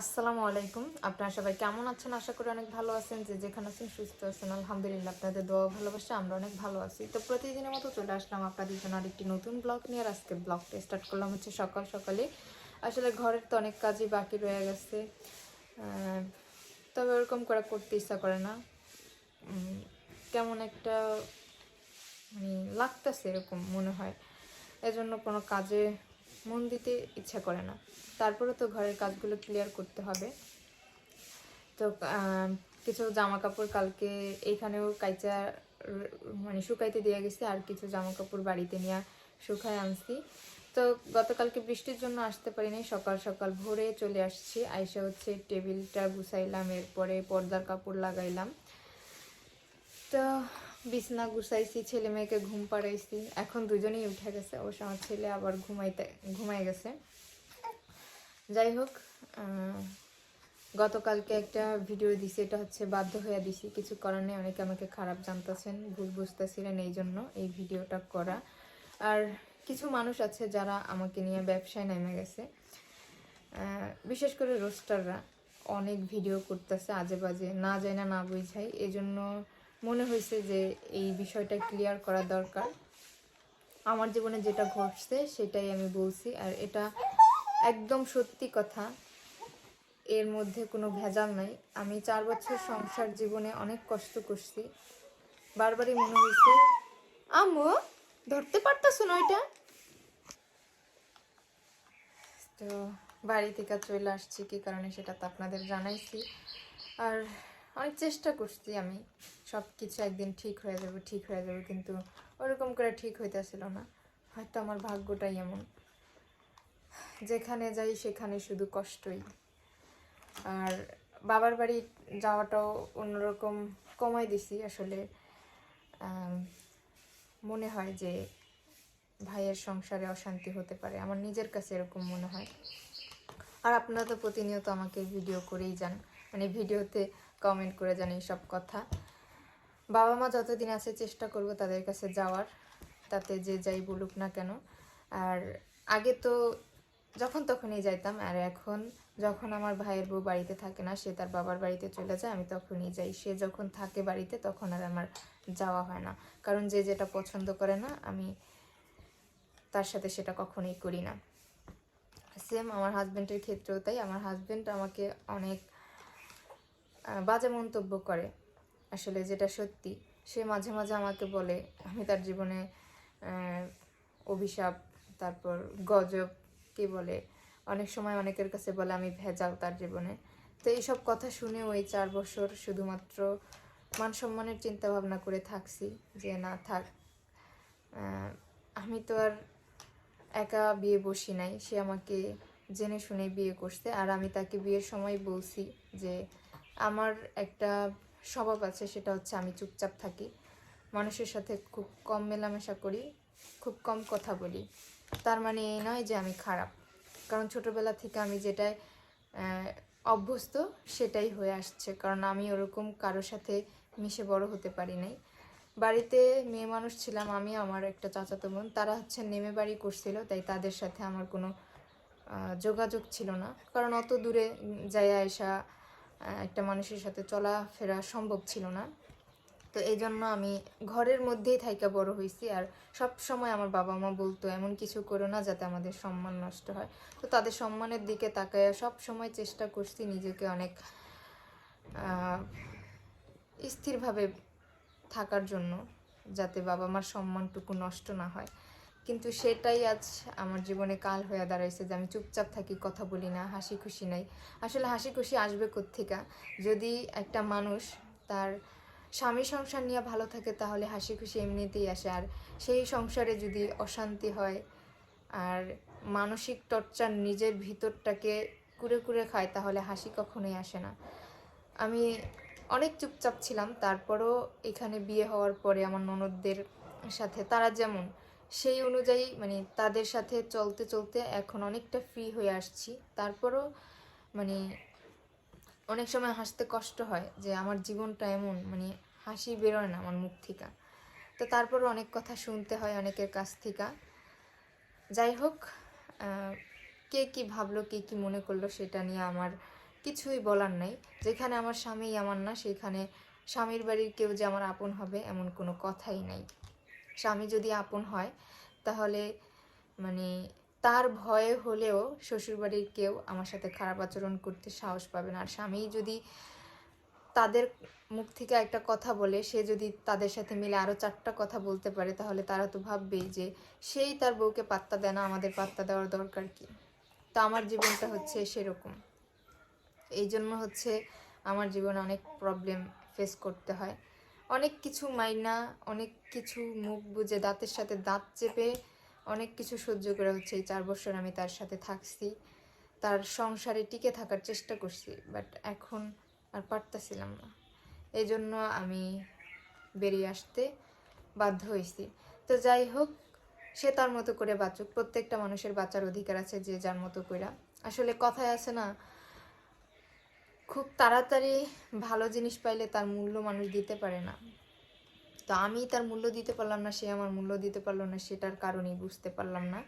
আসসালামু আলাইকুম। আপনারা সবাই কেমন আছেন? আশা করি অনেক ভালো আছেন, যে যেখানে আছেন সুস্থ আছেন। আলহামদুলিল্লাহ, আপনাদের দোয়া ভালোবাসা আমরা অনেক ভালো আছি। তো প্রতিদিনের মতো চলে আসলাম আপনাদের জন্য আরেকটি নতুন ব্লগ নিয়ে আজকে ব্লগটা স্টার্ট করলাম হচ্ছে সকাল সকালে। আসলে ঘরের তো অনেক কাজই বাকি রয়ে গেছে। তবে ওরকম করে করতে ইচ্ছা করে না। কেমন একটা মানে লাগতেছে এরকম মনে হয়। এজন্য কোনো কাজে মন দিতে ইচ্ছা করে না। তারপরে তো ঘরের কাজগুলো ক্লিয়ার করতে হবে। তো কিছু জামা কাপড় কালকে এইখানেও কাইচা মানে শুকাইতে দেওয়া গেছে, আর কিছু জামা কাপড় বাড়িতে নিয়ে শুকায় আনছি। তো গতকালকে বৃষ্টির জন্য আসতে পারিনি সকাল সকাল ভোরে চলে আসছি। আইসা হচ্ছে টেবিলটা গুছাইলাম, এরপরে পর্দার কাপড় লাগাইলাম। তো বিছনা গুছাইছি, ছেলে মেয়েকে ঘুম পাড়াইছি। এখন দুজনেই উঠে গেছে, অবশ্য আমার ছেলে আবার ঘুমাইতে ঘুমাই গেছে। যাই হোক গতকালকে একটা ভিডিও দিছি, এটা হচ্ছে বাধ্য হয়ে দিছি। কিছু করার নেই, অনেকে আমাকে খারাপ জানতেছেন, ভুল বুঝতেছিলেন, এই জন্য এই ভিডিওটা করা। আর কিছু মানুষ আছে যারা আমাকে নিয়ে ব্যবসায় নেমে গেছে। বিশেষ করে রোস্টাররা অনেক ভিডিও করতেছে আজে বাজে না যায় না না বুঝাই। এই জন্য মনে হয়েছে যে এই বিষয়টা ক্লিয়ার করা দরকার। আমার জীবনে যেটা ঘটছে সেটাই আমি বলছি, আর এটা একদম সত্যি কথা। এর মধ্যে কোনো ভেজাল নাই। আমি চার বছর সংসার জীবনে অনেক কষ্ট করছি। বারবারই মনে হয়েছে, আম্মু, ধরতে পারতাছো না ওইটা তো বাড়ি থেকে চলে আসছি, কি কারণে সেটা তো আপনাদের জানাইছি। আর অনেক চেষ্টা করছি আমি। সব কিছু একদিন ঠিক হয়ে যাবে, ঠিক হয়ে যাবে, কিন্তু ওরকম করে ঠিক হইতেছিল না। হয়তো আমার ভাগ্যটাই এমন। যেখানে যাই সেখানে শুধু কষ্টই। আর বাবার বাড়ি যাওয়াটাও অন্যরকম কমাই দিছি আসলে। মনে হয় যে ভাইয়ের সংসারে অশান্তি হতে পারে। আমার নিজের কাছে এরকম মনে হয়। আর আপনারা তো প্রতিনিয়ত আমাকে ভিডিও করেই যান। মানে ভিডিওতে কমেন্ট করে এই সব কথা। বাবা মা যতদিন আছে চেষ্টা করব তাদের কাছে যাওয়ার, তাতে যে যাই বলুক না কেন। আর আগে তো যখন তখনই যাইতাম, আর এখন যখন আমার ভাইয়ের বউ বাড়িতে থাকে না, সে তার বাবার বাড়িতে চলে যায়, আমি তখনই যাই। সে যখন থাকে বাড়িতে, তখন আর আমার যাওয়া হয় না। কারণ যে যেটা পছন্দ করে না, আমি তার সাথে সেটা কখনোই করি না। সেম আমার হাজব্যান্ডের ক্ষেত্রেও তাই। আমার হাজব্যান্ড আমাকে অনেক বাজে মন্তব্য করে আসলে যেটা সত্যি। সে মাঝে মাঝে আমাকে বলে, আমি তার জীবনে অভিশাপ, তারপর গজব, কি বলে, অনেক সময় অনেকের কাছে বলে আমি ভেজাল তার জীবনে। তো এইসব কথা শুনে ওই চার বছর শুধুমাত্র মান সম্মানের চিন্তা ভাবনা করে থাকছি যে, না, থাক। আমি তো আর একা বিয়ে বসি নাই। সে আমাকে জেনে শুনে বিয়ে করছে। আর আমি তাকে বিয়ের সময় বলছি যে আমার একটা স্বভাব আছে সেটা হচ্ছে আমি চুপচাপ থাকি। মানুষের সাথে খুব কম মেলামেশা করি খুব কম কথা বলি। তার মানে এই নয় যে আমি খারাপ। কারণ ছোটবেলা থেকে আমি আহ, অভ্যস্ত সেটাই হয়ে আসছে। কারণ আমি ওরকম কারোর সাথে মিশে বড় হতে পারি নাই। বাড়িতে মেয়ে মানুষ ছিলাম আমি আমার একটা চাচাতো বোন। তারা হচ্ছে নেমে বাড়ি করছিল তাই তাদের সাথে আমার কোনো যোগাযোগ ছিল না। কারণ অত দূরে আসা আহ, একটা মানুষের সাথে চলাফেরা সম্ভব ছিল না। তো এই জন্য আমি ঘরের মধ্যেই থাইকা বড় হয়েছি আর সব সময় আমার বাবা মা বলতো, এমন কিছু করো না যাতে আমাদের সম্মান নষ্ট হয়। তো তাদের সম্মানের দিকে তাকায় সব সময় চেষ্টা করছি নিজেকে অনেক স্থিরভাবে থাকার জন্য, যাতে বাবা মার সম্মানটুকু নষ্ট না হয়। কিন্তু সেটাই আজ আমার জীবনে কাল হয়ে দাঁড়াইছে যে আমি চুপচাপ থাকি, কথা বলি না, হাসি খুশি নাই। আসলে হাসি খুশি আসবে কোত্থেকা? যদি একটা মানুষ তার স্বামী সংসার নিয়ে ভালো থাকে তাহলে হাসি খুশি এমনিতেই আসে। আর সেই সংসারে যদি অশান্তি হয় আর মানসিক টর্চার নিজের ভিতরটাকে কুড়ে কুড়ে খায় তাহলে হাসি কখনোই আসে না। আমি অনেক চুপচাপ ছিলাম, তারপরও এখানে বিয়ে হওয়ার পরে আমার ননদদের সাথে, তারা যেমন সেই অনুযায়ী মানে তাদের সাথে চলতে চলতে এখন অনেকটা ফ্রি হয়ে আসছি। তারপরও মানে অনেক সময় হাসতে কষ্ট হয় যে আমার জীবনটা এমন মানে হাসি বেরোয় না আমার মুখ থেকে। তো তারপরও অনেক কথা শুনতে হয় অনেকের কাছ থেকে। যাই হোক কে কি ভাবলো, কে কি মনে করল সেটা নিয়ে আমার কিছুই বলার নাই। যেখানে আমার স্বামী আমার না, সেখানে স্বামীর বাড়ির কেউ যে আমার আপন হবে এমন কোনো কথাই নাই। স্বামী যদি আপন হয়, তাহলে মানে তার ভয়ে হলেও শ্বশুরবাড়ির কেউ আমার সাথে খারাপ আচরণ করতে সাহস পাবে না। আর স্বামী যদি তাদের মুখ থেকে একটা কথা বলে, সে যদি তাদের সাথে মিলে আরও চারটা কথা বলতে পারে, তাহলে তারা তো ভাববেই যে সেই তার বউকে পাত্তা দেয় না, আমাদের পাত্তা দেওয়ার দরকার কি? তো আমার জীবনটা হচ্ছে সেরকম। এই জন্য হচ্ছে আমার জীবনে অনেক প্রবলেম ফেস করতে হয়। অনেক কিছু মাইনা, অনেক কিছু মুখ বুঝে দাঁতের সাথে দাঁত চেপে অনেক কিছু সহ্য করে হচ্ছে এই চার বছর আমি তার সাথে থাকছি। তার সংসারে টিকে থাকার চেষ্টা করছি বাট এখন আর পারতেছিলাম না। এই জন্য আমি বেরিয়ে আসতে বাধ্য হয়েছি। তো যাই হোক, সে তার মতো করে বাঁচুক। প্রত্যেকটা মানুষের বাঁচার অধিকার আছে যে যার মতো কইরা। আসলে কথায় আছে না খুব তাড়াতাড়ি ভালো জিনিস পাইলে তার মূল্য মানুষ দিতে পারে না। তো আমি তার মূল্য দিতে পারলাম না, সে আমার মূল্য দিতে পারল না, সেটার কারণেই বুঝতে পারলাম না।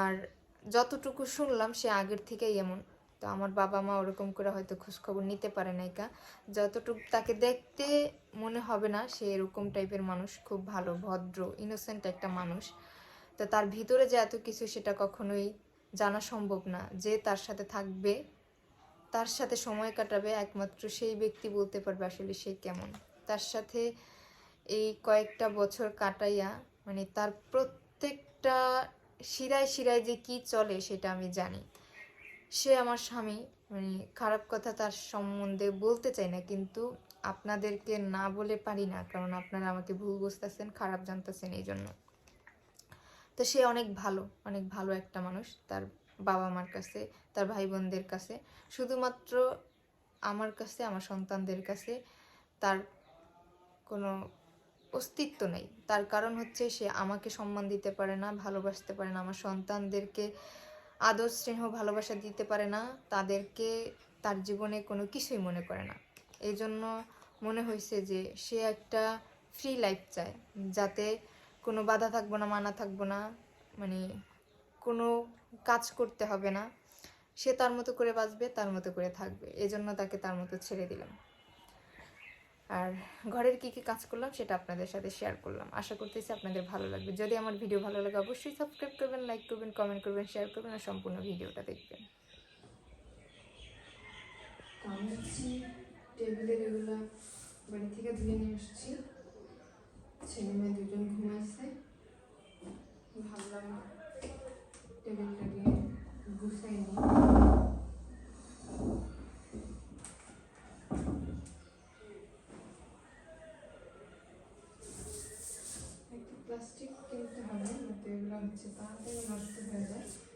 আর যতটুকু শুনলাম, সে আগের থেকেই এমন। তো আমার বাবা মা ওরকম করে হয়তো খোঁজখবর নিতে পারে না একা যতটুকু তাকে দেখতে মনে হবে না, সে এরকম টাইপের মানুষ, খুব ভালো, ভদ্র ইনোসেন্ট একটা মানুষ। তো তার ভিতরে যে এত কিছু, সেটা কখনোই জানা সম্ভব না। যে তার সাথে থাকবে তার সাথে সময় কাটাবে একমাত্র সেই ব্যক্তি বলতে পারবে আসলে সে কেমন। তার সাথে এই কয়েকটা বছর কাটাইয়া মানে তার প্রত্যেকটা শিরায় শিরায় যে কি চলে সেটা আমি জানি। সে আমার স্বামী মানে খারাপ কথা তার সম্বন্ধে বলতে চাই না, কিন্তু আপনাদেরকে না বলে পারি না, কারণ আপনারা আমাকে ভুল বুঝতেছেন, খারাপ জানতেছেন এই জন্য তো সে অনেক ভালো অনেক ভালো একটা মানুষ, তার বাবা মার কাছে, তার ভাই বোনদের কাছে। শুধুমাত্র আমার কাছে, আমার সন্তানদের কাছে তার কোনো অস্তিত্ব নেই। তার কারণ হচ্ছে সে আমাকে সম্মান দিতে পারে না, ভালোবাসতে পারে না। আমার সন্তানদেরকে আদর, স্নেহ, ভালোবাসা দিতে পারে না। তাদেরকে তার জীবনে কোনো কিছুই মনে করে না। এই জন্য মনে হয়েছে যে সে একটা ফ্রি লাইফ চায়। যাতে কোনো বাধা থাকব না, মানা থাকব না মানে কোনো কাজ করতে হবে না। সে তার মতো করে বাঁচবে, তার মতো করে থাকবে। এজন্য তাকে তার মতো ছেড়ে দিলাম। আর ঘরের কি কি কাজ করলাম সেটা আপনাদের সাথে শেয়ার করলাম। আশা করতেছি আপনাদের ভালো লাগবে। যদি আমার ভিডিও ভালো লাগে, অবশ্যই সাবস্ক্রাইব করবেন লাইক করবেন কমেন্ট করবেন শেয়ার করবেন আর সম্পূর্ণ ভিডিওটা দেখবেন। টেবিলের এগুলো বাড়ি থেকে ধুয়ে নিয়ে আসছি। ছেলে মেয়ে দুজন ঘুমাইছে। ভাবলাম টেবিলটা দিয়ে গুছাই নিই একটু প্লাস্টিক কিনতে হবে যাতে এগুলো হচ্ছে তাড়াতাড়ি নষ্ট হয়ে যায়